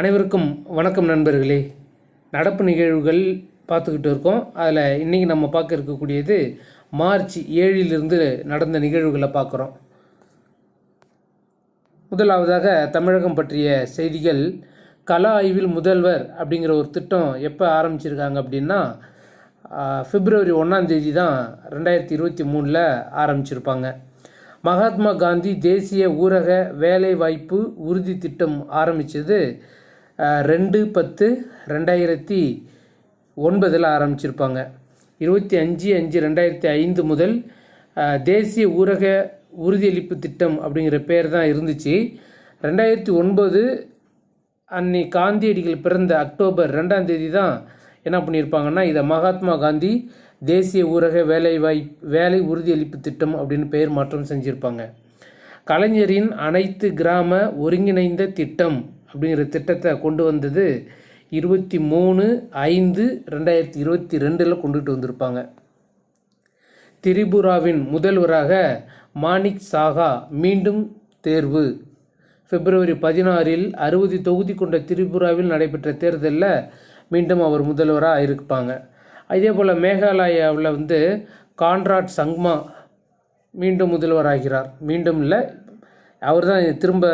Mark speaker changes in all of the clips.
Speaker 1: அனைவருக்கும் வணக்கம் நண்பர்களே. நடப்பு நிகழ்வுகள் பார்த்துக்கிட்டு இருக்கோம். அதில் இன்றைக்கி நம்ம பார்க்க இருக்கக்கூடியது மார்ச் ஏழிலிருந்து நடந்த நிகழ்வுகளை பார்க்குறோம். முதலாவதாக தமிழகம் பற்றிய செய்திகள். கல ஆய்வில் முதல்வர் அப்படிங்கிற ஒரு திட்டம் எப்போ ஆரம்பிச்சிருக்காங்க அப்படின்னா பிப்ரவரி ஒன்றாம் தேதி தான் ரெண்டாயிரத்தி இருபத்தி மூணில் ஆரம்பிச்சிருப்பாங்க. மகாத்மா காந்தி தேசிய ஊரக வேலைவாய்ப்பு உறுதி திட்டம் ஆரம்பித்தது ரெண்டு பத்து ரெண்டாயிரத்தி ஒன்பதில் ஆரம்பிச்சிருப்பாங்க. இருபத்தி அஞ்சு அஞ்சு ரெண்டாயிரத்தி ஐந்து முதல் தேசிய ஊரக உறுதியளிப்பு திட்டம் அப்படிங்கிற பேர் தான் இருந்துச்சு. ரெண்டாயிரத்தி ஒன்பது அன்னை காந்தியடிகள் பிறந்த அக்டோபர் ரெண்டாம் தேதி தான் என்ன பண்ணியிருப்பாங்கன்னா இதை மகாத்மா காந்தி தேசிய ஊரக வேலைவாய் வேலை உறுதியளிப்பு திட்டம் அப்படின்னு பெயர் மாற்றம் செஞ்சுருப்பாங்க. கலைஞரின் அனைத்து கிராம ஒருங்கிணைந்த திட்டம் அப்படிங்கிற திட்டத்தை கொண்டு வந்தது இருபத்தி மூணு ஐந்து ரெண்டாயிரத்தி இருபத்தி ரெண்டில் கொண்டுட்டு வந்திருப்பாங்க. திரிபுராவின் முதல்வராக மாணிக் சாகா மீண்டும் தேர்வு. பிப்ரவரி பதினாறில் அறுபது தொகுதி கொண்ட திரிபுராவில் நடைபெற்ற தேர்தலில் மீண்டும் அவர் முதல்வராக இருப்பாங்க. அதே போல் மேகாலயாவில் வந்து கான்ராட் சங்மா மீண்டும் முதல்வராகிறார். மீண்டும் இல்லை அவர் தான் திரும்ப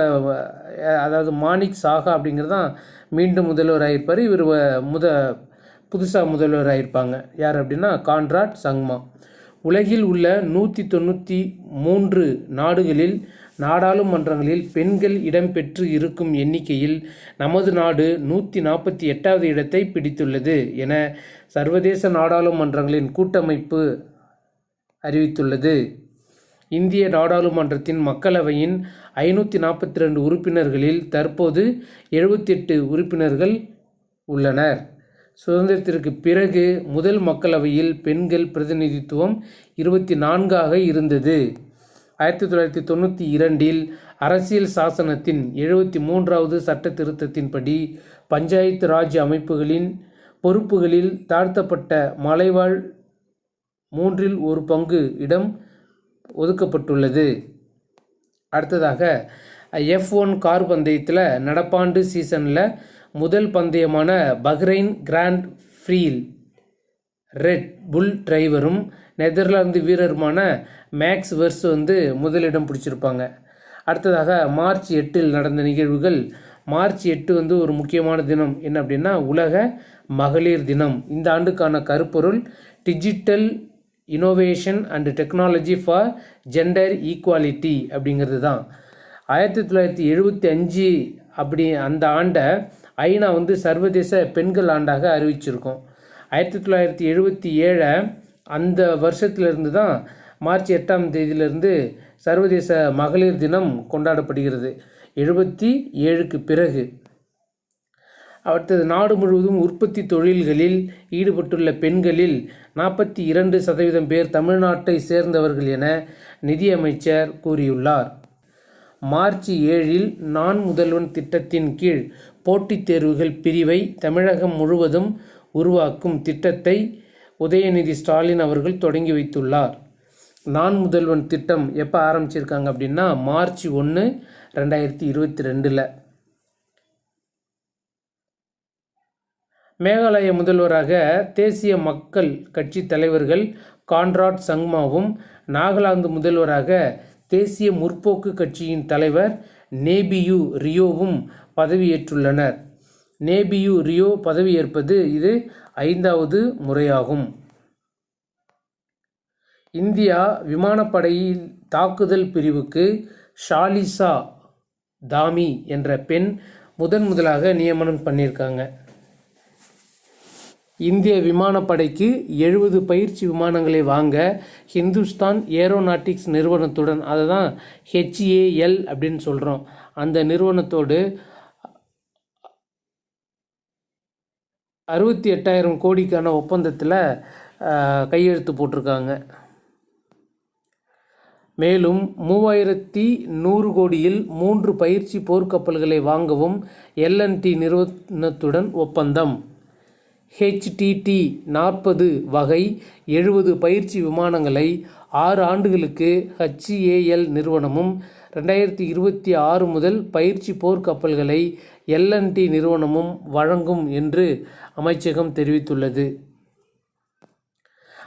Speaker 1: அதாவது மாணிக் சாகா அப்படிங்கிறது தான் மீண்டும் முதல்வராயிருப்பார் இவர் வ- முத புதுசாக முதல்வராயிருப்பாங்க யார் அப்படின்னா கான்ராட் சங்மா. உலகில் உள்ள நூற்றி தொண்ணூற்றி மூன்று நாடுகளில் நாடாளுமன்றங்களில் பெண்கள் இடம்பெற்று இருக்கும் எண்ணிக்கையில் நமது நாடு நூற்றி நாற்பத்தி எட்டாவது இடத்தை பிடித்துள்ளது என சர்வதேச நாடாளுமன்றங்களின் கூட்டமைப்பு அறிவித்துள்ளது. இந்திய நாடாளுமன்றத்தின் மக்களவையின் ஐநூற்றி நாற்பத்தி ரெண்டு உறுப்பினர்களில் தற்போது எழுபத்தெட்டு உறுப்பினர்கள் உள்ளனர். சுதந்திரத்திற்கு பிறகு முதல் மக்களவையில் பெண்கள் பிரதிநிதித்துவம் இருபத்தி நான்காக இருந்தது. ஆயிரத்தி தொள்ளாயிரத்தி தொண்ணூற்றி இரண்டில் அரசியல் சாசனத்தின் எழுபத்தி மூன்றாவது சட்ட திருத்தத்தின்படி பஞ்சாயத்து ராஜ் அமைப்புகளின் பொறுப்புகளில் தாழ்த்தப்பட்ட மலைவாழ் மூன்றில் ஒரு பங்கு இடம் ஒதுக்கப்பட்டுள்ளது. அடுத்ததாக எஃப் ஒன் கார் பந்தயத்தில் நடப்பாண்டு சீசனில் முதல் பந்தயமான Bahrain Grand Prix Red Bull டிரைவரும் நெதர்லாந்து வீரருமான மேக்ஸ் வெர்ஸ் வந்து முதலிடம் பிடிச்சிருப்பாங்க. அடுத்ததாக மார்ச் எட்டில் நடந்த நிகழ்வுகள். மார்ச் எட்டு வந்து ஒரு முக்கியமான தினம். என்ன அப்படின்னா உலக மகளிர் தினம். இந்த ஆண்டுக்கான கருப்பொருள் digital innovation and technology for gender equality அப்படிங்கிறது தான். ஆயிரத்தி தொள்ளாயிரத்தி எழுபத்தி அஞ்சு அப்படி அந்த ஆண்டை ஐநா வந்து சர்வதேச பெண்கள் ஆண்டாக அறிவிச்சிருக்கோம். ஆயிரத்தி தொள்ளாயிரத்தி எழுபத்தி ஏழை அந்த வருஷத்துலேருந்து தான் மார்ச் எட்டாம் தேதியிலிருந்து சர்வதேச மகளிர் தினம் கொண்டாடப்படுகிறது. எழுபத்தி ஏழுக்கு பிறகு. அடுத்தது நாடு முழுவதும் உற்பத்தி தொழில்களில் ஈடுபட்டுள்ள பெண்களில் நாற்பத்தி இரண்டு சதவீதம் பேர் தமிழ்நாட்டை சேர்ந்தவர்கள் என நிதியமைச்சர் கூறியுள்ளார். மார்ச் ஏழில் நான் முதல்வன் திட்டத்தின் கீழ் போட்டித் தேர்வுகள் பிரிவை தமிழகம் முழுவதும் உருவாக்கும் திட்டத்தை உதயநிதி ஸ்டாலின் அவர்கள் தொடங்கி வைத்துள்ளார். நான் முதல்வன் திட்டம் எப்போ ஆரம்பிச்சிருக்காங்க அப்படின்னா மார்ச் ஒன்று ரெண்டாயிரத்தி இருபத்தி ரெண்டில். மேகாலய முதல்வராக தேசிய மக்கள் கட்சி தலைவர்கள் கான்ராட் சங்மாவும் நாகாலாந்து முதல்வராக தேசிய முற்போக்கு கட்சியின் தலைவர் நேபியு ரியோவும் பதவியேற்றுள்ளனர். நேபியு ரியோ பதவியேற்பது இது ஐந்தாவது முறையாகும். இந்தியா விமானப்படையில் தாக்குதல் பிரிவுக்கு ஷாலிசா தாமி என்ற பெண் முதன் முதலாக நியமனம் பண்ணியிருக்காங்க. இந்திய விமானப்படைக்கு எழுபது பயிற்சி விமானங்களை வாங்க ஹிந்துஸ்தான் ஏரோநாட்டிக்ஸ் நிறுவனத்துடன் அதை தான் ஹெச்ஏஎல் அப்படின்னு சொல்கிறோம் அந்த நிறுவனத்தோடு அறுபத்தி எட்டாயிரம் கோடிக்கான ஒப்பந்தத்தில் கையெழுத்து போட்டிருக்காங்க. மேலும் மூவாயிரத்தி நூறு கோடியில் மூன்று பயிற்சி போர்க்கப்பல்களை வாங்கவும் எல்என்டி நிறுவனத்துடன் ஒப்பந்தம். ஹெச்டிடி நாற்பது வகை எழுபது பயிற்சி விமானங்களை ஆறு ஆண்டுகளுக்கு ஹச்ஏஎல் நிறுவனமும் ரெண்டாயிரத்தி இருபத்தி ஆறு முதல் பயிற்சி போர்க்கப்பல்களை எல்என்டி நிறுவனமும் வழங்கும் என்று அமைச்சகம் தெரிவித்துள்ளது.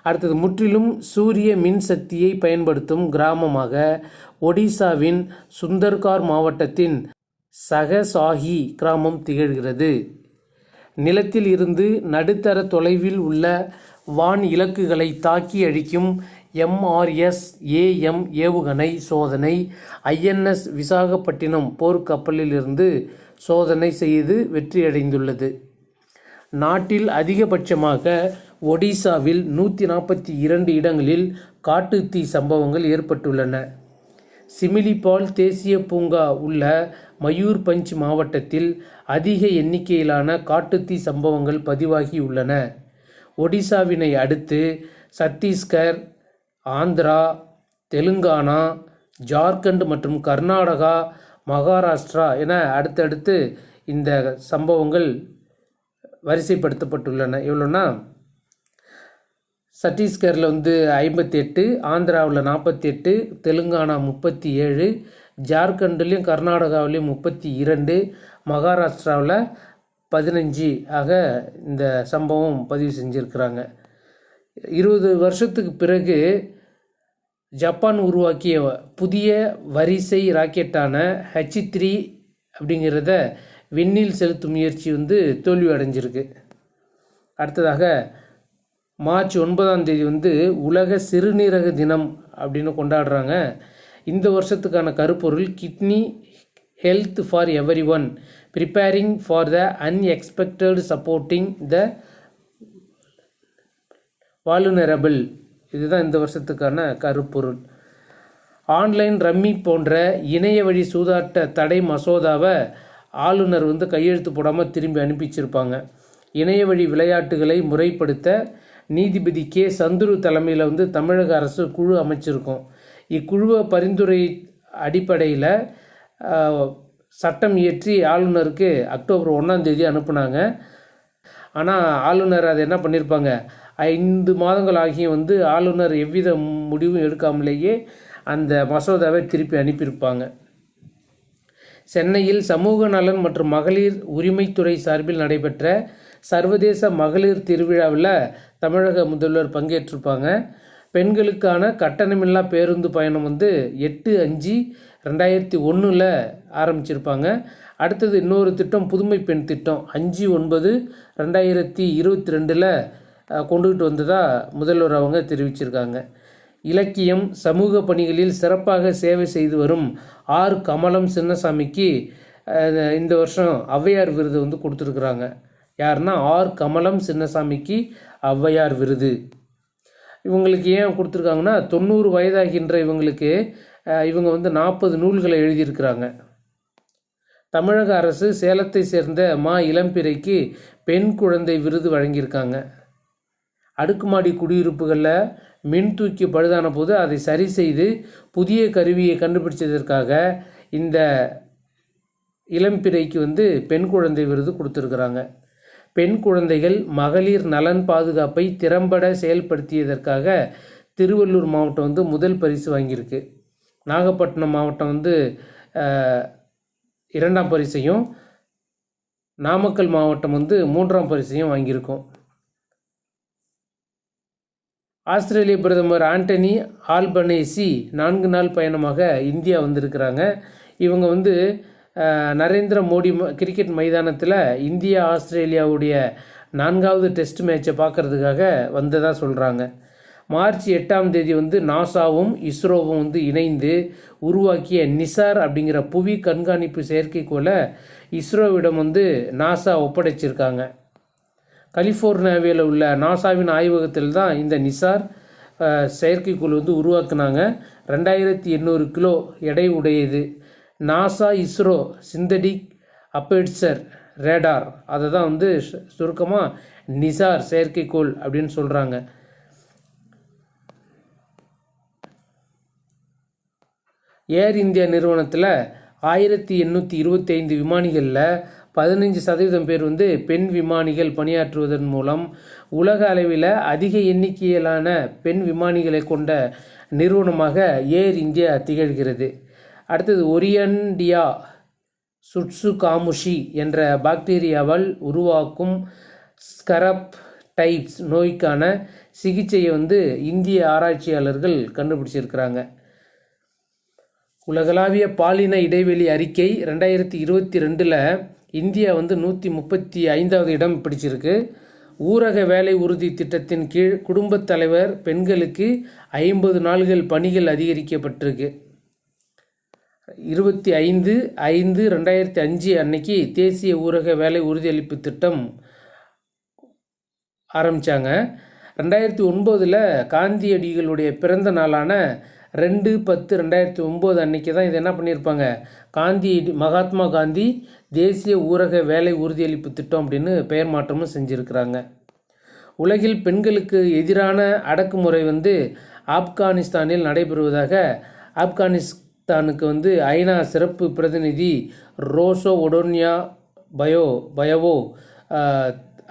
Speaker 1: அடுத்தது முற்றிலும் சூரிய மின்சக்தியை பயன்படுத்தும் கிராமமாக ஒடிசாவின் சுந்தர்கார் மாவட்டத்தின் சகசாஹி கிராமம் திகழ்கிறது. நிலத்தில் இருந்து நடுத்தர தொலைவில் உள்ள வான் இலக்குகளை தாக்கி அழிக்கும் எம்ஆர்எஸ் ஏஎம் ஏவுகணை சோதனை ஐஎன்எஸ் விசாகப்பட்டினம் போர்க்கப்பலிலிருந்து சோதனை செய்து வெற்றியடைந்துள்ளது. நாட்டில் அதிகபட்சமாக ஒடிசாவில் நூற்றி நாற்பத்தி இரண்டு இடங்களில் காட்டு தீ சம்பவங்கள் ஏற்பட்டுள்ளன. சிமிலிபால் தேசிய பூங்கா உள்ள மயூர்பஞ்ச் மாவட்டத்தில் அதிக எண்ணிக்கையிலான காட்டுத்தீ சம்பவங்கள் பதிவாகியுள்ளன ஒடிசாவினை அடுத்து சத்தீஸ்கர் ஆந்திரா தெலுங்கானா ஜார்க்கண்ட் மற்றும் கர்நாடகா மகாராஷ்டிரா என அடுத்தடுத்து இந்த சம்பவங்கள் வரிசைப்படுத்தப்பட்டுள்ளன. எவ்வளோன்னா சத்தீஸ்கரில் வந்து ஐம்பத்தி எட்டு ஆந்திராவில் நாற்பத்தி எட்டு தெலுங்கானா முப்பத்தி ஏழு ஜார்க்கண்ட்லேயும் கர்நாடகாவிலையும் முப்பத்தி இரண்டு மகாராஷ்டிராவில் பதினஞ்சு ஆக இந்த சம்பவம் பதிவு செஞ்சுருக்கிறாங்க. இருபது வருஷத்துக்கு பிறகு ஜப்பான் உருவாக்கிய புதிய வரிசை ராக்கெட்டான ஹெச் த்ரீ அப்படிங்கிறத விண்ணில் செலுத்தும் முயற்சி வந்து தோல்வி அடைஞ்சிருக்கு. அடுத்ததாக மார்ச் ஒன்பதாம் தேதி வந்து உலக சிறுநீரக தினம் அப்படின்னு கொண்டாடுறாங்க. இந்த வருஷத்துக்கான கருப்பொருள் kidney health for everyone preparing for the unexpected supporting the vulnerable இதுதான் இந்த வருஷத்துக்கான கருப்பொருள். ஆன்லைன் ரம்மி போன்ற இணைய வழி சூதாட்ட தடை மசோதாவை ஆளுநர் வந்து கையெழுத்து போடாமல் திரும்பி அனுப்பிச்சிருப்பாங்க. இணைய வழி விளையாட்டுகளை முறைப்படுத்த நீதிபதி கே. சந்துரு தலைமையில் வந்து தமிழக அரசு குழு அமைச்சிருக்கோம். இக்குழுவை பரிந்துரை அடிப்படையில் சட்டம் இயற்றி ஆளுநருக்கு அக்டோபர் ஒன்றாம் தேதி அனுப்புனாங்க. ஆனால் ஆளுநர் அதை என்ன பண்ணியிருப்பாங்க ஐந்து மாதங்கள் ஆகியும் வந்து ஆளுநர் எவ்வித முடிவும் எடுக்காமலேயே அந்த மசோதாவை திருப்பி அனுப்பியிருப்பாங்க. சென்னையில் சமூக நலன் மற்றும் மகளிர் உரிமைத்துறை சார்பில் நடைபெற்ற சர்வதேச மகளிர் திருவிழாவில் தமிழக முதல்வர் பங்கேற்றிருப்பாங்க. பெண்களுக்கான கட்டணமில்லா பேருந்து பயணம் வந்து எட்டு அஞ்சு ரெண்டாயிரத்தி ஒன்றில் ஆரம்பிச்சிருப்பாங்க. அடுத்தது இன்னொரு திட்டம் புதுமை பெண் திட்டம். அஞ்சு ஒன்பது ரெண்டாயிரத்தி இருபத்தி ரெண்டில் கொண்டுகிட்டு வந்ததாக முதல்வர் அவங்க தெரிவிச்சிருக்காங்க. இலக்கியம் சமூக பணிகளில் சிறப்பாக சேவை செய்து வரும் ஆர். கமலம் சின்னசாமிக்கு இந்த வருஷம் ஔவையார் விருது வந்து கொடுத்துருக்குறாங்க. யாருன்னா ஆர். கமலம் சின்னசாமிக்கு ஔவையார் விருது. இவங்களுக்கு ஏன் கொடுத்துருக்காங்கன்னா தொண்ணூறு வயதாகின்ற இவங்களுக்கு இவங்க வந்து நாற்பது நூல்களை எழுதியிருக்கிறாங்க. தமிழக அரசு சேலத்தை சேர்ந்த மா இளம்பிறைக்கு பெண் குழந்தை விருது வழங்கியிருக்காங்க. அடுக்குமாடி குடியிருப்புகளில் மின் தூக்கி பழுதான போது அதை சரி செய்து புதிய கருவியை கண்டுபிடிச்சதற்காக இந்த இளம்பிறைக்கு வந்து பெண் குழந்தை விருது கொடுத்துருக்குறாங்க. பெண் குழந்தைகள் மகளிர் நலன் பாதுகாப்பை திறம்பட செயல்படுத்தியதற்காக திருவள்ளூர் மாவட்டம் வந்து முதல் பரிசு வாங்கியிருக்கு. நாகப்பட்டினம் மாவட்டம் வந்து இரண்டாம் பரிசையும் நாமக்கல் மாவட்டம் வந்து மூன்றாம் பரிசையும் வாங்கியிருக்கோம். ஆஸ்திரேலிய பிரதமர் ஆண்டனி ஆல்பனேசி நான்கு நாள் பயணமாக இந்தியா வந்திருக்கிறாங்க. இவங்க வந்து நரேந்திர மோடி கிரிக்கெட் மைதானத்தில் இந்தியா ஆஸ்திரேலியாவுடைய நான்காவது டெஸ்ட் மேட்சை பார்க்குறதுக்காக வந்ததாக சொல்கிறாங்க மார்ச் எட்டாம் தேதி வந்து நாசாவும் இஸ்ரோவும் வந்து இணைந்து உருவாக்கிய நிசார் அப்படிங்கிற புவி கண்காணிப்பு செயற்கைக்கோளை இஸ்ரோவிடம் வந்து நாசா ஒப்படைச்சிருக்காங்க. கலிஃபோர்னியாவில் உள்ள நாசாவின் ஆய்வகத்தில் தான் இந்த நிசார் செயற்கைக்கோள் வந்து உருவாக்குனாங்க. ரெண்டாயிரத்தி எண்ணூறு கிலோ எடை உடையது. NASA ISRO synthetic aperture radar. அதை தான் வந்து சுருக்கமாக நிசார் செயற்கைக்கோள் அப்படின்னு சொல்கிறாங்க ஏர் இந்தியா நிறுவனத்தில் ஆயிரத்தி எண்ணூற்றி இருபத்தைந்து விமானிகளில் பதினஞ்சு சதவீதம் பேர் வந்து பெண் விமானிகள் பணியாற்றுவதன் மூலம் உலக அளவில் அதிக எண்ணிக்கையிலான பெண் விமானிகளை கொண்ட நிறுவனமாக ஏர் இந்தியா திகழ்கிறது. அடுத்தது ஒரியன்டியா சுட்சு காமுஷி என்ற பாக்டீரியாவால் உருவாக்கும் ஸ்கரப் டைப்ஸ் நோய்க்கான சிகிச்சையை வந்து இந்திய ஆராய்ச்சியாளர்கள் கண்டுபிடிச்சிருக்கிறாங்க. உலகளாவிய பாலின இடைவெளி அறிக்கை ரெண்டாயிரத்தி இருபத்தி ரெண்டில் இந்தியா வந்து நூற்றி முப்பத்தி ஐந்தாவது இடம் பிடிச்சிருக்கு. ஊரக வேலை உறுதி திட்டத்தின் கீழ் குடும்பத் தலைவர் பெண்களுக்கு ஐம்பது நாள்கள் பணிகள் அதிகரிக்கப்பட்டிருக்கு. இருபத்தி ஐந்து ஐந்து ரெண்டாயிரத்தி அஞ்சு அன்னைக்கு தேசிய ஊரக வேலை உறுதியளிப்பு திட்டம் ஆரம்பித்தாங்க ரெண்டாயிரத்தி ஒன்பதில் காந்தியடிகளுடைய பிறந்த நாளான ரெண்டு பத்து ரெண்டாயிரத்தி ஒம்பது அன்னைக்கு தான் இது என்ன பண்ணியிருப்பாங்க? காந்தி மகாத்மா காந்தி தேசிய ஊரக வேலை உறுதியளிப்பு திட்டம் அப்படின்னு பெயர் மாற்றமும் செஞ்சுருக்கிறாங்க. உலகில் பெண்களுக்கு எதிரான அடக்குமுறை வந்து ஆப்கானிஸ்தானில் நடைபெறுவதாக ஆப்கானிஸ்தானுக்கு வந்து ஐநா சிறப்பு பிரதிநிதி ரோசோ ஒடோனியா பயோ பயவோ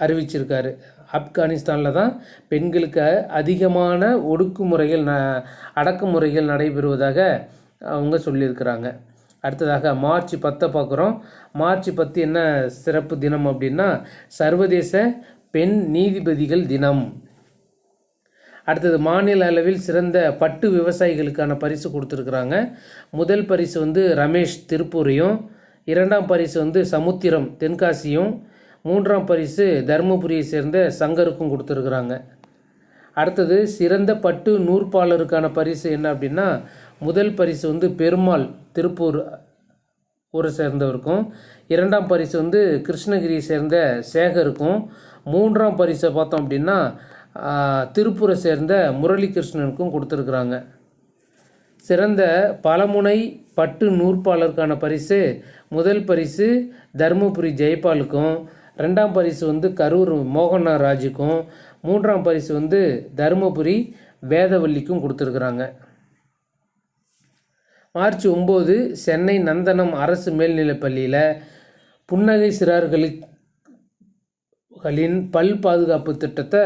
Speaker 1: அறிவிச்சிருக்காரு. ஆப்கானிஸ்தானில் தான் பெண்களுக்கு அதிகமான ஒடுக்குமுறைகள் ந அடக்குமுறைகள் நடைபெறுவதாக அவங்க சொல்லியிருக்கிறாங்க. அடுத்ததாக மார்ச் பத்தை பார்க்குறோம். மார்ச் பத்து என்ன சிறப்பு தினம் அப்படின்னா சர்வதேச பெண் நீதிபதிகள் தினம். அடுத்தது மாநில அளவில் சிறந்த பட்டு விவசாயிகளுக்கான பரிசு கொடுத்துருக்குறாங்க. முதல் பரிசு வந்து ரமேஷ் திருப்பூரையும் இரண்டாம் பரிசு வந்து சமுத்திரம் தென்காசியும் மூன்றாம் பரிசு தருமபுரியை சேர்ந்த சங்கருக்கும் கொடுத்துருக்குறாங்க. அடுத்தது சிறந்த பட்டு நூற்பாளருக்கான பரிசு என்ன அப்படின்னா முதல் பரிசு வந்து பெருமாள் திருப்பூர் ஊரை சேர்ந்தவருக்கும் இரண்டாம் பரிசு வந்து கிருஷ்ணகிரியை சேர்ந்த சேகருக்கும் மூன்றாம் பரிசை பார்த்தோம் அப்படின்னா திருப்பூரை சேர்ந்த முரளிகிருஷ்ணனுக்கும் கொடுத்துருக்குறாங்க. சிறந்த பலமுனை பட்டு நூற்பாளருக்கான பரிசு முதல் பரிசு தருமபுரி ஜெயபாலுக்கும் ரெண்டாம் பரிசு வந்து கரூர் மோகனா ராஜுக்கும் மூன்றாம் பரிசு வந்து தருமபுரி வேதவல்லிக்கும் கொடுத்துருக்குறாங்க. மார்ச் ஒம்பது சென்னை நந்தனம் அரசு மேல்நிலைப் பள்ளியில் புன்னகை சிறார்களின் பல் பாதுகாப்பு திட்டத்தை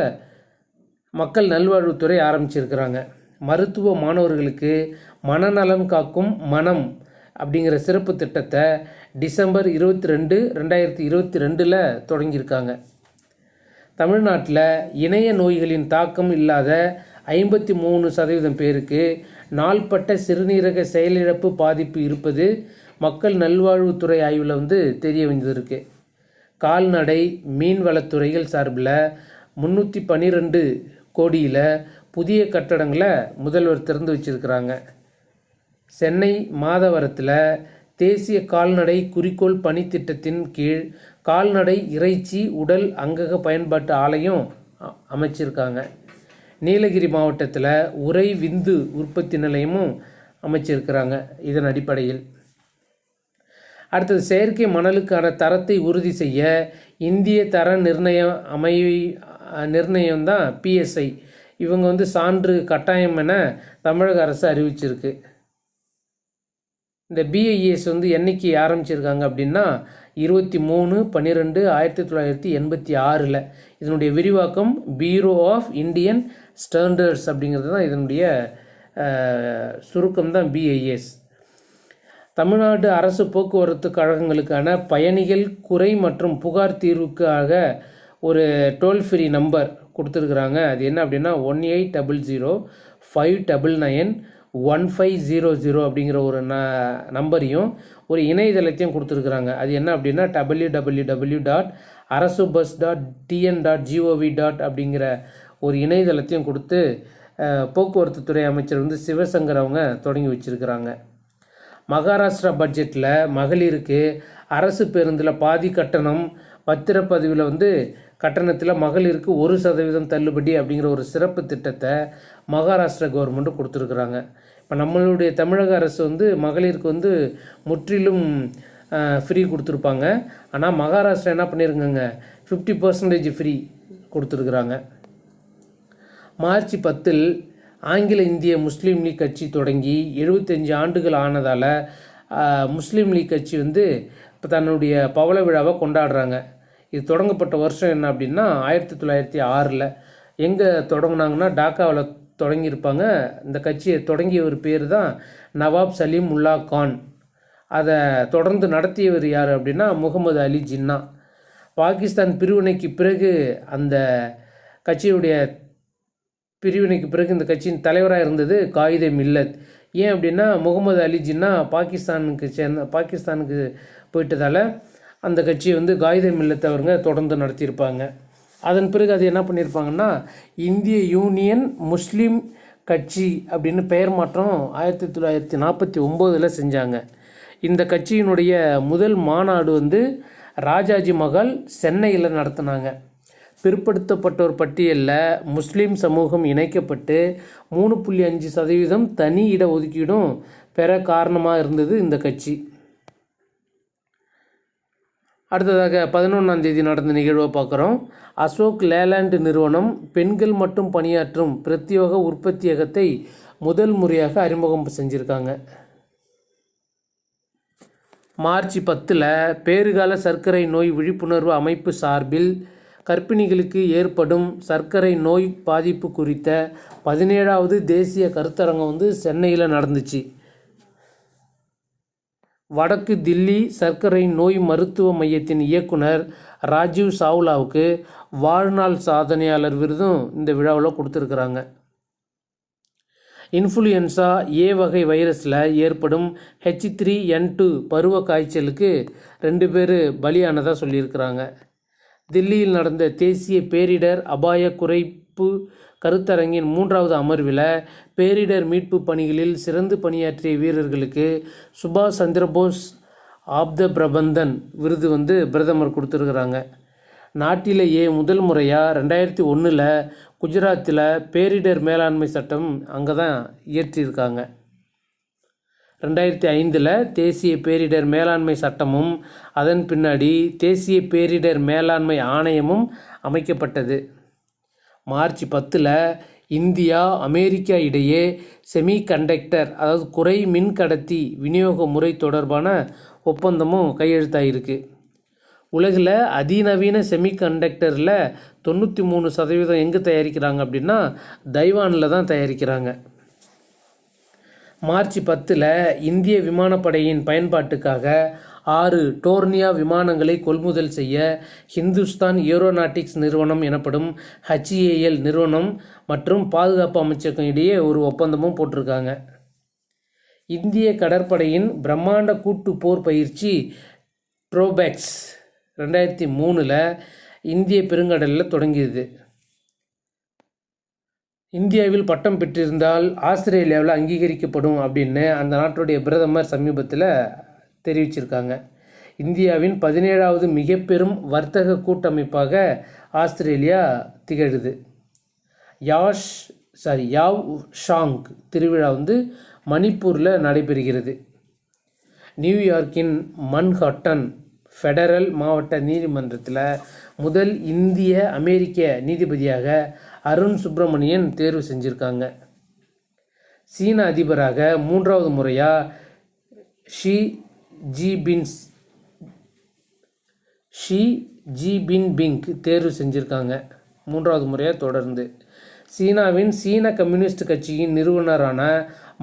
Speaker 1: மக்கள் நல்வாழ்வுத்துறை ஆரம்பிச்சிருக்கிறாங்க. மருத்துவ மாணவர்களுக்கு மனநலம் காக்கும் மனம் அப்படிங்கிற சிறப்பு திட்டத்தை டிசம்பர் இருபத்தி ரெண்டு ரெண்டாயிரத்தி இருபத்தி ரெண்டில் தொடங்கியிருக்காங்க. தமிழ்நாட்டில் இணைய நோய்களின் தாக்கம் இல்லாத ஐம்பத்தி மூணு சதவீதம் பேருக்கு நாள்பட்ட சிறுநீரக செயலிழப்பு பாதிப்பு இருப்பது மக்கள் நல்வாழ்வுத்துறை ஆய்வில் வந்து தெரிய வந்திருக்கு கால்நடை மீன்வளத்துறைகள் சார்பில் முந்நூற்றி பன்னிரெண்டு கோடியில் புதிய கட்டடங்களை முதல்வர் திறந்து வச்சிருக்கிறாங்க. சென்னை மாதவரத்தில் தேசிய கால்நடை குறிக்கோள் பணித்திட்டத்தின் கீழ் கால்நடை இறைச்சி உடல் அங்கக பயன்பாட்டு ஆலயம் அமைச்சிருக்காங்க. நீலகிரி மாவட்டத்தில் உரை விந்து உற்பத்தி நிலையமும் அமைச்சிருக்கிறாங்க இதன் அடிப்படையில். அடுத்தது செயற்கை மணலுக்கான தரத்தை உறுதி செய்ய இந்திய தர நிர்ணயம் அமை நிர்ணயம் தான் பிஎஸ்ஐ இவங்க வந்து சான்று கட்டாயம் என தமிழக அரசு அறிவிச்சிருக்கு. இந்த பிஐஎஸ் வந்து என்னைக்கு ஆரம்பிச்சிருக்காங்க அப்படின்னா இருபத்தி மூணு பன்னிரெண்டு ஆயிரத்தி தொள்ளாயிரத்தி எண்பத்தி ஆறில். இதனுடைய விரிவாக்கம் பியூரோ ஆஃப் இந்தியன் ஸ்டாண்டர்ட்ஸ் அப்படிங்கிறது தான் இதனுடைய சுருக்கம் தான் பிஐஎஸ் தமிழ்நாடு அரசு போக்குவரத்து கழகங்களுக்கான பயணிகள் குறை மற்றும் புகார் தீர்வுக்காக ஒரு டோல் ஃப்ரீ நம்பர் கொடுத்துருக்குறாங்க. அது என்ன அப்படின்னா one eight double zero five double nine one five zero zero அப்படிங்கிற ஒரு ந நம்பரையும் ஒரு இணையதளத்தையும் கொடுத்துருக்குறாங்க. அது என்ன அப்படின்னா டபிள்யூ டபிள்யூ டபிள்யூ டாட் அரசு bus dot TN dot GOV dot அப்படிங்கிற ஒரு இணையதளத்தையும் கொடுத்து போக்குவரத்துத்துறை போக்குவரத்து துறை அமைச்சர் வந்து சிவசங்கர் அவங்க தொடங்கி வச்சிருக்கிறாங்க. மகாராஷ்டிரா பட்ஜெட்டில் மகளிருக்கு அரசு பேருந்தில் பாதி கட்டணம் பத்திரப்பதிவில் வந்து கட்டணத்தில் மகளிருக்கு ஒரு சதவீதம் தள்ளுபடி அப்படிங்கிற ஒரு சிறப்பு திட்டத்தை மகாராஷ்டிரா கவர்மெண்ட்டும் கொடுத்துருக்குறாங்க. இப்போ நம்மளுடைய தமிழக அரசு வந்து மகளிருக்கு வந்து முற்றிலும் ஃப்ரீ கொடுத்துருப்பாங்க. ஆனால் மகாராஷ்டிரா என்ன பண்ணியிருக்கங்க ஃபிஃப்டி பர்சன்டேஜ் ஃப்ரீ கொடுத்துருக்குறாங்க. மார்ச் பத்தில் ஆங்கில இந்திய முஸ்லீம் லீக் கட்சி தொடங்கி 75 ஆண்டுகள் ஆனதால் முஸ்லீம் லீக் கட்சி வந்து இப்போ தன்னுடைய பவள விழாவை கொண்டாடுறாங்க. இது தொடங்கப்பட்ட வருஷம் என்ன அப்படின்னா ஆயிரத்தி தொள்ளாயிரத்தி ஆறில். எங்கே தொடங்குனாங்கன்னா டாக்காவில் தொடங்கியிருப்பாங்க. இந்த கட்சியை தொடங்கிய ஒரு பேர் தான் நவாப் சலீம் உல்லா கான். அதை தொடர்ந்து நடத்தியவர் யார் அப்படின்னா முகமது அலி ஜின்னா. பாகிஸ்தான் பிரிவினைக்கு பிறகு அந்த கட்சியுடைய பிரிவினைக்கு பிறகு இந்த கட்சியின் தலைவராக இருந்தது காயிதே மில்லத். ஏன் அப்படின்னா முகமது அலி ஜின்னா பாகிஸ்தானுக்கு சேர்ந்த பாகிஸ்தானுக்கு போயிட்டதால் அந்த கட்சியை வந்து காயிதே மில்லத்தை அவருங்க தொடர்ந்து நடத்தியிருப்பாங்க. அதன் பிறகு அது என்ன பண்ணியிருப்பாங்கன்னா இந்திய யூனியன் முஸ்லீம் கட்சி அப்படின்னு பெயர் மாற்றம் ஆயிரத்தி தொள்ளாயிரத்தி நாற்பத்தி ஒம்போதில் செஞ்சாங்க. இந்த கட்சியினுடைய முதல் மாநாடு வந்து ராஜாஜி மகள் சென்னையில் நடத்தினாங்க. பிற்படுத்தப்பட்டோர் பட்டியலில் முஸ்லீம் சமூகம் இணைக்கப்பட்டு மூணு புள்ளி அஞ்சு சதவீதம் தனி இட ஒதுக்கீடும் பெற காரணமாக இருந்தது இந்த கட்சி. அடுத்ததாக பதினொன்றாம் தேதி நடந்த நிகழ்வை பார்க்குறோம். அசோக் லேலாண்ட் நிறுவனம் பெண்கள் மட்டும் பணியாற்றும் பிரத்யோக உற்பத்தியகத்தை முதல் முறையாக அறிமுகம் செஞ்சுருக்காங்க. மார்ச் பத்தில் பேறுகால சர்க்கரை நோய் விழிப்புணர்வு அமைப்பு சார்பில் கர்ப்பிணிகளுக்கு ஏற்படும் சர்க்கரை நோய் பாதிப்பு குறித்த பதினேழாவது தேசிய கருத்தரங்கம் வந்து சென்னையில் நடந்துச்சு. வடக்கு தில்லி சர்க்கரை நோய் மருத்துவ மையத்தின் இயக்குனர் ராஜீவ் சாவ்லாவுக்கு வாழ்நாள் சாதனையாளர் விருதும் இந்த விழாவில் கொடுத்துருக்குறாங்க. இன்ஃப்ளூயன்ஸா ஏ வகை வைரஸில் ஏற்படும் ஹெச் த்ரீ என் டூ பருவ காய்ச்சலுக்கு ரெண்டு பேர் பலியானதாக சொல்லியிருக்கிறாங்க. தில்லியில் நடந்த தேசிய பேரிடர் அபாய குறைப்பு கருத்தரங்கின் மூன்றாவது அமர்வில் பேரிடர் மீட்பு பணிகளில் சிறந்து பணியாற்றிய வீரர்களுக்கு சுபாஷ் சந்திரபோஸ் ஆப்த பிரபந்தன் விருது வந்து பிரதமர் கொடுத்துருக்குறாங்க. நாட்டிலேயே முதல் முறையாக ரெண்டாயிரத்தி ஒன்றில் குஜராத்தில் பேரிடர் மேலாண்மை சட்டம் அங்கே தான் இயற்றியிருக்காங்க ரெண்டாயிரத்தி ஐந்தில் தேசிய பேரிடர் மேலாண்மை சட்டமும் அதன் பின்னாடி தேசிய பேரிடர் மேலாண்மை ஆணையமும் அமைக்கப்பட்டது. மார்ச் பத்தில் இந்தியா அமெரிக்கா இடையே செமி கண்டக்டர் அதாவது குறை மின் கடத்தி விநியோக முறை தொடர்பான ஒப்பந்தமும் கையெழுத்தாயிருக்கு. உலகில் அதிநவீன செமிகண்டக்டரில் தொண்ணூற்றி மூணு சதவீதம் எங்கே தயாரிக்கிறாங்க அப்படின்னா தைவானில் தான் தயாரிக்கிறாங்க. மார்ச் பத்தில் இந்திய விமானப்படையின் பயன்பாட்டுக்காக ஆறு டோர்னியா விமானங்களை கொள்முதல் செய்ய ஹிந்துஸ்தான் ஏரோநாட்டிக்ஸ் நிறுவனம் எனப்படும் ஹச்ஏஎல் நிறுவனம் மற்றும் பாதுகாப்பு அமைச்சகம் இடையே ஒரு ஒப்பந்தமும் போட்டிருக்காங்க. இந்திய கடற்படையின் பிரம்மாண்ட கூட்டு போர் பயிற்சி ட்ரோபேக்ஸ் ரெண்டாயிரத்தி மூணில் இந்திய பெருங்கடலில் தொடங்கியது. இந்தியாவில் பட்டம் பெற்றிருந்தால் ஆஸ்திரேலியாவில் அங்கீகரிக்கப்படும் அப்படின்னு அந்த நாட்டுடைய பிரதமர் சமீபத்தில் தெரிவிச்சிருக்காங்க. இந்தியாவின் பதினேழாவது மிக பெரும் வர்த்தக கூட்டமைப்பாக ஆஸ்திரேலியா திகழுது. யாஷ் சாரி யாவ் ஷாங் திருவிழா வந்து மணிப்பூரில் நடைபெறுகிறது. நியூயார்க்கின் மன்ஹாட்டன் ஃபெடரல் மாவட்ட நீதிமன்றத்தில் முதல் இந்திய அமெரிக்க நீதிபதியாக அருண் சுப்பிரமணியன் தேர்வு செஞ்சுருக்காங்க. சீன அதிபராக மூன்றாவது முறையாக ஷி ஜிபின்ஸ் ஷி ஜிபின் பிங்க் தேர்வு செஞ்சுருக்காங்க. மூன்றாவது முறையாக தொடர்ந்து. சீனாவின் சீன கம்யூனிஸ்ட் கட்சியின் நிறுவனரான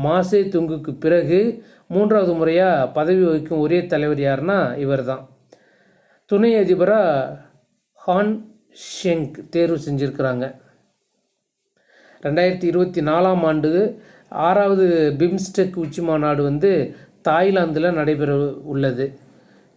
Speaker 1: மாசே துங்குக்கு பிறகு மூன்றாவது முறையாக பதவி வகிக்கும் ஒரே தலைவர் யாருன்னா இவர் தான் துணை அதிபராக ஹான் ஷெங்க் தேர்வு செஞ்சுருக்கிறாங்க. ரெண்டாயிரத்தி இருபத்தி நாலாம் ஆண்டு ஆறாவது பிம்ஸ்டெக் உச்சி மாநாடு வந்து தாய்லாந்தில் நடைபெற உள்ளது.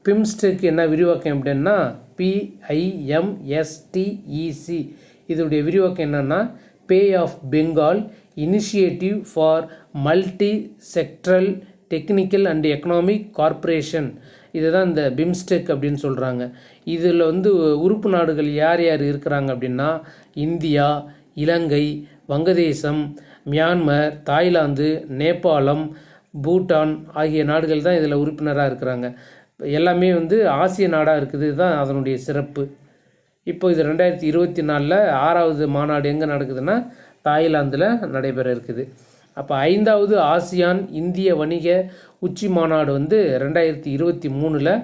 Speaker 1: பிம்ஸ்டெக் என்ன விரிவாக்கம் அப்படின்னா பிஐஎம்எஸ்டிஇசி இதோடைய விரிவாக்கம் என்னென்னா bay of Bengal initiative for multi sectoral technical and economic cooperation இதுதான் இந்த பிம்ஸ்டெக் அப்படின்னு சொல்கிறாங்க இதில் வந்து உறுப்பு நாடுகள் யார் யார் இருக்கிறாங்க அப்படின்னா இந்தியா இலங்கை வங்கதேசம் மியான்மர் தாய்லாந்து நேபாளம் பூட்டான் ஆகிய நாடுகள் தான் இதில் உறுப்பினராக இருக்கிறாங்க. எல்லாமே வந்து ஆசிய நாடாக இருக்குது தான் அதனுடைய சிறப்பு. இப்போ இது ரெண்டாயிரத்தி இருபத்தி நாலில் ஆறாவது மாநாடு எங்கே நடக்குதுன்னா தாய்லாந்தில் நடைபெற இருக்குது. அப்போ ஐந்தாவது ஆசியான் இந்திய வணிக உச்சி மாநாடு வந்து ரெண்டாயிரத்தி இருபத்தி மூணில்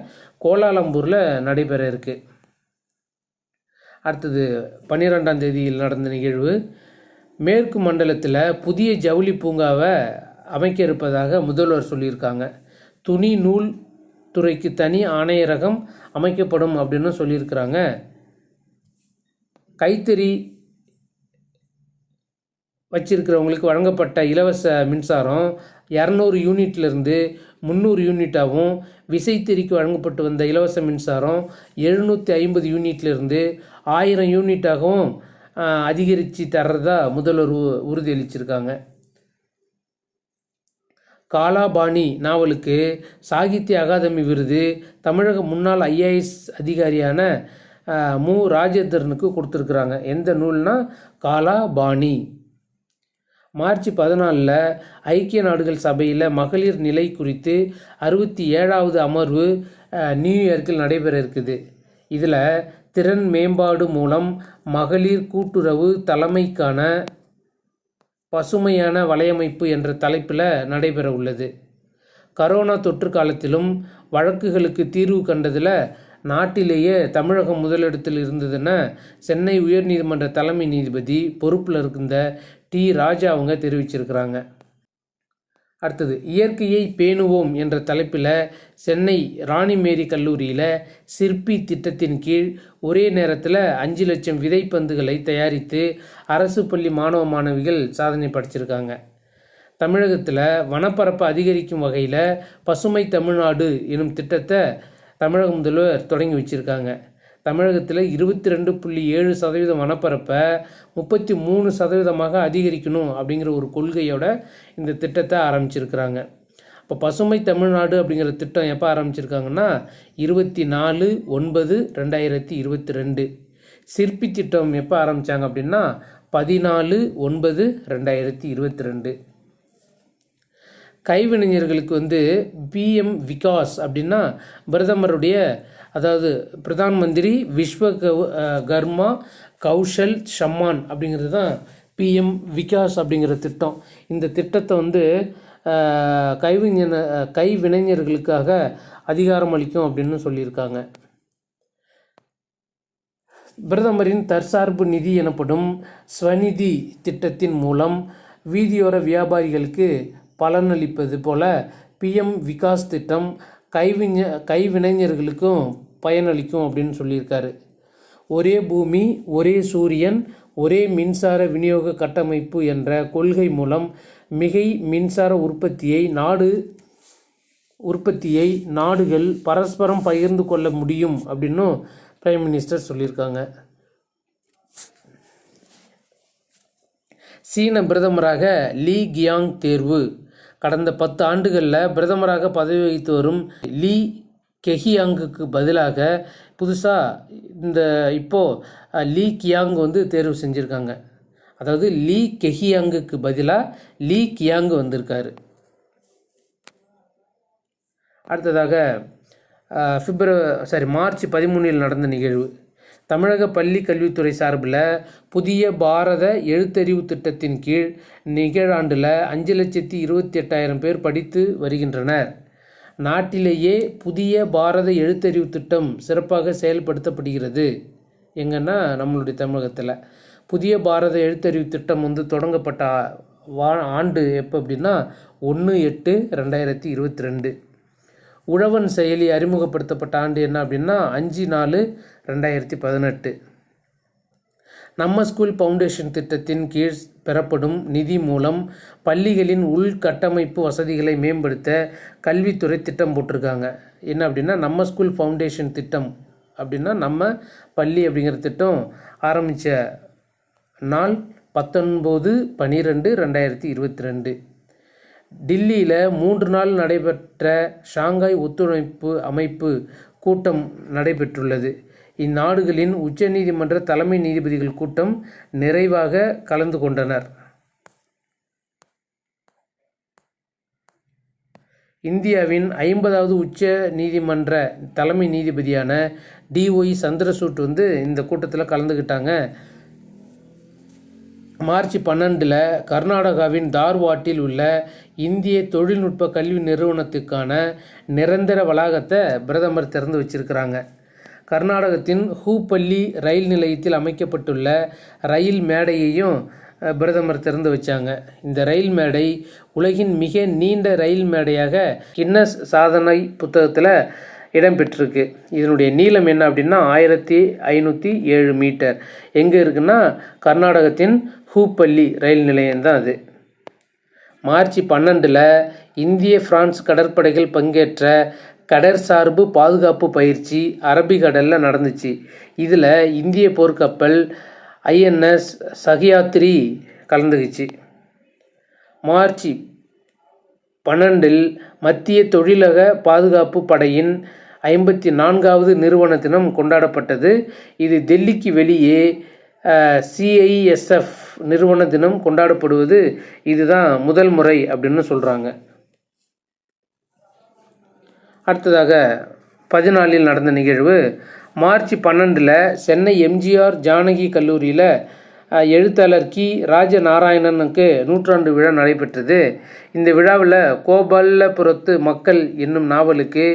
Speaker 1: கோலாலம்பூரில் நடைபெற இருக்குது அடுத்தது பன்னிரெண்டாம் தேதியில் நடந்த நிகழ்வு. மேற்கு மண்டலத்தில் புதிய ஜவுளி பூங்காவை அமைக்க இருப்பதாக முதல்வர் சொல்லியிருக்காங்க. துணி நூல் துறைக்கு தனி ஆணையரகம் அமைக்கப்படும் அப்படின்னு சொல்லியிருக்கிறாங்க. கைத்தறி வச்சிருக்கிறவங்களுக்கு வழங்கப்பட்ட இலவச மின்சாரம் இரநூறு யூனிட்லேருந்து முந்நூறு யூனிட்டாகவும் விசைத்தறிக்கு வழங்கப்பட்டு வந்த இலவச மின்சாரம் எழுநூற்றி ஐம்பது யூனிட்லேருந்து ஆயிரம் யூனிட்டாகவும் அதிகரித்து தர்றதா முதல்வர் உ- உறுதியளிச்சிருக்காங்க. காலாபாணி நாவலுக்கு சாகித்ய அகாதமி விருது தமிழக முன்னாள் ஐஏஎஸ் அதிகாரியான மு. ராஜேந்திரனுக்கு கொடுத்துருக்குறாங்க. எந்த நூல்னா? காலாபாணி. மார்ச் பதினாலில் ஐக்கிய நாடுகள் சபையில் மகளிர் நிலை குறித்து அறுபத்தி ஏழாவது அமர்வு நியூயார்க்கில் நடைபெற இருக்குது. இதில் திறன் மேம்பாடு மூலம் மகளிர் கூட்டுறவு தலைமைக்கான பசுமையான வலையமைப்பு என்ற தலைப்பில் நடைபெற உள்ளது. கரோனா தொற்று காலத்திலும் வழக்குகளுக்கு தீர்வு கண்டதில் நாட்டிலேயே தமிழகம் முதலிடத்தில் இருந்ததுன்னு சென்னை உயர்நீதிமன்ற தலைமை நீதிபதி பொறுப்பில் இருந்த டி. ராஜா அவங்க தெரிவிச்சிருக்கிறாங்க. அடுத்தது இயற்கையை பேணுவோம் என்ற தலைப்பில் சென்னை ராணிமேரி கல்லூரியில் சிற்பி திட்டத்தின் கீழ் ஒரே நேரத்தில் அஞ்சு லட்சம் விதைப்பந்துகளை தயாரித்து அரசு பள்ளி மாணவ மாணவிகள் சாதனை படைச்சிருக்காங்க. தமிழகத்தில் வனப்பரப்பு அதிகரிக்கும் வகையில் பசுமை தமிழ்நாடு எனும் திட்டத்தை தமிழக முதல்வர் தொடங்கி வச்சுருக்காங்க. தமிழகத்தில் இருபத்தி ரெண்டு புள்ளி ஏழு சதவீதம் வனப்பரப்பை முப்பத்தி மூணு சதவீதமாக அதிகரிக்கணும் அப்படிங்கிற ஒரு கொள்கையோட இந்த திட்டத்தை ஆரம்பிச்சிருக்கிறாங்க. இப்போ பசுமை தமிழ்நாடு அப்படிங்கிற திட்டம் எப்போ ஆரம்பிச்சிருக்காங்கன்னா இருபத்தி நாலு ஒன்பது ரெண்டாயிரத்தி இருபத்தி ரெண்டு சிற்பி திட்டம் எப்போ ஆரம்பித்தாங்க அப்படின்னா பதினாலு ஒன்பது ரெண்டாயிரத்தி இருபத்தி ரெண்டு கைவினைஞர்களுக்கு வந்து பிஎம் விகாஸ் அப்படின்னா பிரதமருடைய அதாவது பிரதான் மந்திரி விஸ்வ கர்மா கௌஷல் சம்மான் அப்படிங்கிறது தான் பிஎம் விகாஸ் அப்படிங்கிற திட்டம். இந்த திட்டத்தை வந்து கைவிஞன கைவினைஞர்களுக்காக அதிகாரம் அளிக்கும் அப்படின்னு சொல்லியிருக்காங்க. பிரதமரின் தற்சார்பு நிதி எனப்படும் ஸ்வநிதி திட்டத்தின் மூலம் வீதியோர வியாபாரிகளுக்கு பலனளிப்பது போல பிஎம் விகாஸ் திட்டம் கைவிஞ கைவினைஞர்களுக்கும் பயனளிக்கும் அப்படின்னு சொல்லியிருக்காரு. ஒரே பூமி ஒரே சூரியன் ஒரே மின்சார விநியோக கட்டமைப்பு என்ற கொள்கை மூலம் மிகை மின்சார உற்பத்தியை நாடு உற்பத்தியை நாடுகள் பரஸ்பரம் பகிர்ந்து கொள்ள முடியும் அப்படின்னும் பிரைம் மினிஸ்டர் சொல்லியிருக்காங்க. சீன பிரதமராக லீ கியாங் தேர்வு. கடந்த பத்து ஆண்டுகளில் பிரதமராக பதவி வகித்து வரும் லீ கெஹியாங்குக்கு பதிலாக புதுசாக இந்த இப்போது லீ கியாங் வந்து தேர்வு செஞ்சுருக்காங்க. அதாவது லீ கெஹியாங்குக்கு பதிலாக லீ கியாங் வந்திருக்காரு. அடுத்ததாக பிப்ரவரி சாரி மார்ச் பதிமூணில் நடந்த நிகழ்வு. தமிழக பள்ளி கல்வித்துறை சார்பில் புதிய பாரத எழுத்தறிவு திட்டத்தின் கீழ் நிகழாண்டில் அஞ்சு லட்சத்தி இருபத்தி எட்டாயிரம் பேர் படித்து வருகின்றனர். நாட்டிலேயே புதிய பாரத எழுத்தறிவு திட்டம் சிறப்பாக செயல்படுத்தப்படுகிறது. எங்கன்னா நம்மளுடைய தமிழகத்தில். புதிய பாரத எழுத்தறிவு திட்டம் வந்து தொடங்கப்பட்ட வா ஆண்டு எப்போ அப்படின்னா ஒன்று எட்டு ரெண்டாயிரத்தி இருபத்தி ரெண்டு. உழவன் செயலி அறிமுகப்படுத்தப்பட்ட ஆண்டு என்ன அப்படின்னா அஞ்சு நாலு ரெண்டாயிரத்தி பதினெட்டு. நம்ம ஸ்கூல் ஃபவுண்டேஷன் திட்டத்தின் கீழ் பெறப்படும் நிதி மூலம் பள்ளிகளின் உள்கட்டமைப்பு வசதிகளை மேம்படுத்த கல்வித்துறை திட்டம் போட்டிருக்காங்க. என்ன அப்படின்னா நம்ம ஸ்கூல் ஃபவுண்டேஷன் திட்டம் அப்படின்னா நம்ம பள்ளி அப்படிங்கிற திட்டம் ஆரம்பித்த நாள் பத்தொன்பது பனிரெண்டு ரெண்டாயிரத்தி இருபத்தி ரெண்டு. டில்லியில் மூன்று நாள் நடைபெற்ற ஷாங்காய் ஒத்துழைப்பு அமைப்பு கூட்டம் நடைபெற்றுள்ளது. இந்நாடுகளின் உச்சநீதிமன்ற தலைமை நீதிபதிகள் கூட்டம் நிறைவாக கலந்து கொண்டனர். இந்தியாவின் ஐம்பதாவது உச்ச நீதிமன்ற தலைமை நீதிபதியான டிஒய் சந்திரசூட் வந்து இந்த கூட்டத்தில் கலந்துக்கிட்டாங்க மார்ச் பன்னெண்டில் கர்நாடகாவின் தார்வாட்டில் உள்ள இந்திய தொழில்நுட்ப கல்வி நிறுவனத்துக்கான நிரந்தர வளாகத்தை பிரதமர் திறந்து வச்சிருக்கிறாங்க. கர்நாடகத்தின் ஹூப்பள்ளி ரயில் நிலையத்தில் அமைக்கப்பட்டுள்ள ரயில் மேடையையும் பிரதமர் திறந்து வச்சாங்க. இந்த ரயில் மேடை உலகின் மிக நீண்ட ரயில் மேடையாக கின்னஸ் சாதனை புத்தகத்தில் இடம்பெற்றிருக்கு இதனுடைய நீளம் என்ன அப்படின்னா ஆயிரத்தி ஐநூற்றி ஏழு மீட்டர். எங்கே இருக்குன்னா கர்நாடகத்தின் ஹூப்பள்ளி ரயில் நிலையம் தான் அது. மார்ச் பன்னெண்டில் இந்திய பிரான்ஸ் கடற்படைகள் பங்கேற்ற கடற்சார்பு பாதுகாப்பு பயிற்சி அரபிக்கடலில் நடந்துச்சு. இதில் இந்திய போர்க்கப்பல் ஐஎன்எஸ் சகியாத்ரி கலந்துக்குச்சு மார்ச் பன்னெண்டில் மத்திய தொழிலக பாதுகாப்பு படையின் ஐம்பத்தி நான்காவது நிறுவன தினம் கொண்டாடப்பட்டது. இது டெல்லிக்கு வெளியே சிஐஎஸ்எஃப் நிறுவன தினம் கொண்டாடப்படுவது. இதுதான் முதல் முறை அப்படின்னு சொல்கிறாங்க அடுத்ததாக பதினாலில் நடந்த நிகழ்வு. மார்ச் பன்னெண்டில் சென்னை எம்ஜிஆர் ஜானகி கல்லூரியில் அஹ், எழுத்தாளர் கி. ராஜநாராயணனுக்கு நூற்றாண்டு விழா நடைபெற்றது. இந்த விழாவில் கோபாலபுரத்து மக்கள் என்னும் நாவலுக்கு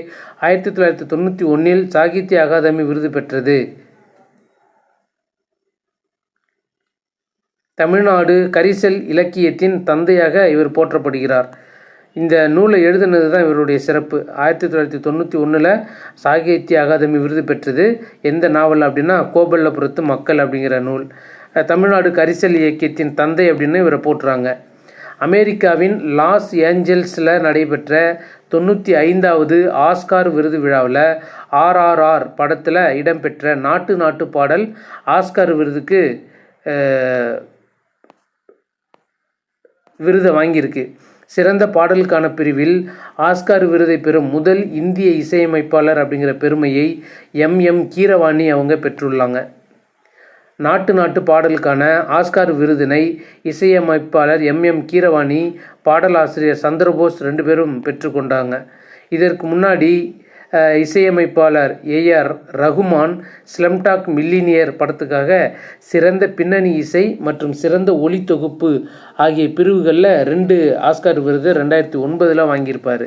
Speaker 1: ஆயிரத்தி தொள்ளாயிரத்தி தொண்ணூற்றி ஒன்றில் சாகித்ய அகாதமி விருது பெற்றது. தமிழ்நாடு கரிசல் இலக்கியத்தின் தந்தையாக இவர் போற்றப்படுகிறார். இந்த நூலை எழுதினது தான் இவருடைய சிறப்பு. ஆயிரத்தி தொள்ளாயிரத்தி தொண்ணூற்றி ஒன்றில் சாகித்ய அகாதமி விருது பெற்றது. எந்த நாவல் அப்படின்னா கோபல்லபுரத்து மக்கள் அப்படிங்கிற நூல். தமிழ்நாடு கரிசல் இயக்கியத்தின் தந்தை அப்படின்னு இவரை போட்டுறாங்க அமெரிக்காவின் லாஸ் ஏஞ்சல்ஸில் நடைபெற்ற தொண்ணூற்றி ஐந்தாவது ஆஸ்கார் விருது விழாவில் ஆர்ஆர்ஆர் படத்தில் இடம்பெற்ற நாட்டு நாட்டு பாடல் ஆஸ்கார் விருதுக்கு விருதை வாங்கியிருக்கு. சிறந்த பாடலுக்கான பிரிவில் ஆஸ்கார் விருதை பெறும் முதல் இந்திய இசையமைப்பாளர் அப்படிங்கிற பெருமையை எம். எம். கீரவாணி அவங்க பெற்றுள்ளாங்க. நாட்டு நாட்டு பாடலுக்கான ஆஸ்கார் விருதினை இசையமைப்பாளர் எம். எம். கீரவாணி பாடலாசிரியர் சந்திரபோஸ் ரெண்டு பேரும் பெற்றுக்கொண்டாங்க. இதற்கு முன்னாடி இசையமைப்பாளர் ஏஆர் ரகுமான் ஸ்லம்டாக் மில்லினியர் படத்துக்காக சிறந்த பின்னணி இசை மற்றும் சிறந்த ஒலி தொகுப்பு ஆகிய பிரிவுகளில் ரெண்டு ஆஸ்கார் விருது ரெண்டாயிரத்தி ஒன்பதில் வாங்கியிருப்பார்.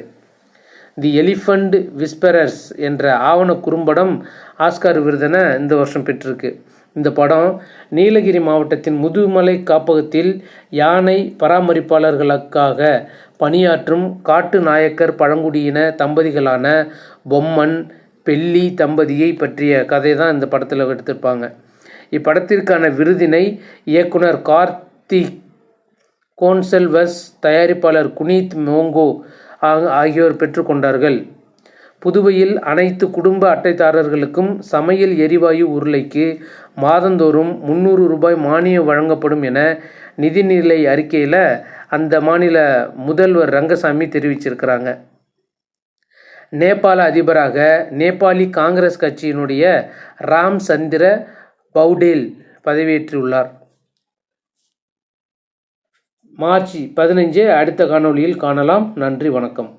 Speaker 1: தி எலிஃபண்ட் விஸ்பரர்ஸ் என்ற ஆவண குறும்படம் ஆஸ்கார் விருதனை இந்த வருஷம் பெற்றிருக்கு. இந்த படம் நீலகிரி மாவட்டத்தின் முதுமலை காப்பகத்தில் யானை பராமரிப்பாளர்களுக்காக பணியாற்றும் காட்டு நாயக்கர் பழங்குடியின தம்பதிகளான பொம்மன் பெல்லி தம்பதியை பற்றிய கதை தான் இந்த படத்தில் எடுத்திருப்பாங்க. இப்படத்திற்கான விருதினை இயக்குனர் கார்த்திக் கோன்செல்வஸ் தயாரிப்பாளர் குனீத் மோங்கோ ஆகியோர் பெற்றுக்கொண்டார்கள் புதுவையில் அனைத்து குடும்ப அட்டைதாரர்களுக்கும் சமையல் எரிவாயு உருளைக்கு மாதந்தோறும் முந்நூறு ரூபாய் மானியம் வழங்கப்படும் என நிதிநிலை அறிக்கையில் அந்த மாநில முதல்வர் ரங்கசாமி தெரிவிச்சிருக்கிறாங்க. நேபாள அதிபராக நேபாளி காங்கிரஸ் கட்சியினுடைய ராம் சந்திர பவுடேல் பதவியேற்றுள்ளார். மார்ச் பதினஞ்சு அடுத்த காணொளியில் காணலாம். நன்றி வணக்கம்.